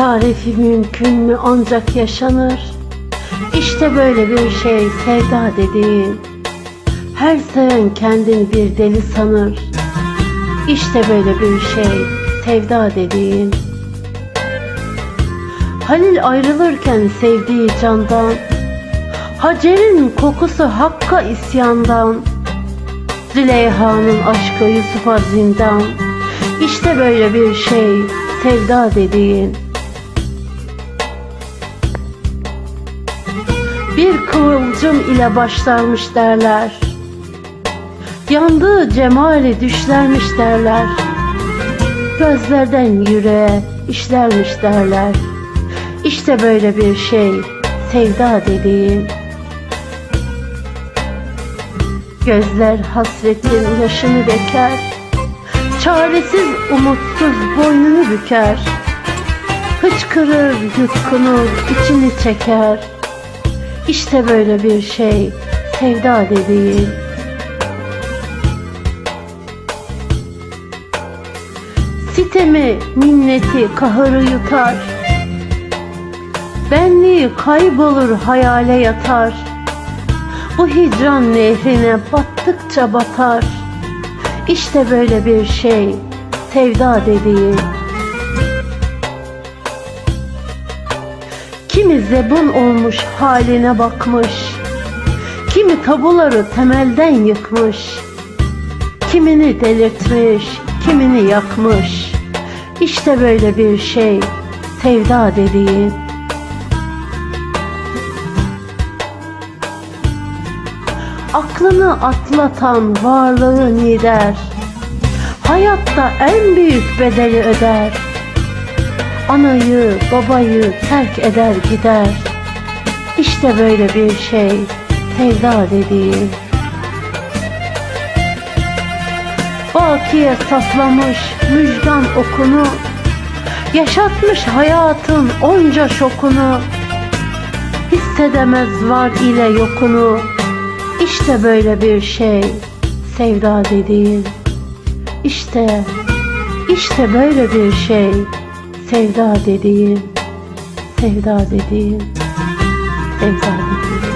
Tarifi mümkün mü ancak yaşanır. İşte böyle bir şey sevda dediğin. Her seven kendini bir deli sanır. İşte böyle bir şey sevda dediğin. Halil ayrılırken sevdiği candan, Hacer'in kokusu Hakk'a isyandan, Züleyha'nın aşkı Yusuf'a zindan. İşte böyle bir şey sevda dediğin. Bir kıvılcım ile başlarmış derler. Yandığı cemali düşlermiş derler. Gözlerden yüreğe işlermiş derler. İşte böyle bir şey sevda dediğin. Gözler hasretin yaşını döker. Çaresiz umutsuz boynunu büker. Hıçkırır yutkunur içini çeker. İşte böyle bir şey sevda dediğin. Sitemi, minneti, kahırı yutar. Benliği kaybolur hayale yatar. Bu hicran nehrine battıkça batar. İşte böyle bir şey sevda dediğin. Kimi zebun olmuş haline bakmış. Kimi tabuları temelden yıkmış. Kimini delirtmiş, kimini yakmış. İşte böyle bir şey sevda dediğin. Aklını atlatan varlığı nider. Hayatta en büyük bedeli öder. Anayı, babayı terk eder gider. İşte böyle bir şey sevda dediğin. Bakiye saslamış müjgan okunu. Yaşatmış hayatın onca şokunu. Hissedemez var ile yokunu. İşte böyle bir şey sevda dediğin İşte, işte böyle bir şey sevda dediğin Sevda dediğin Sevda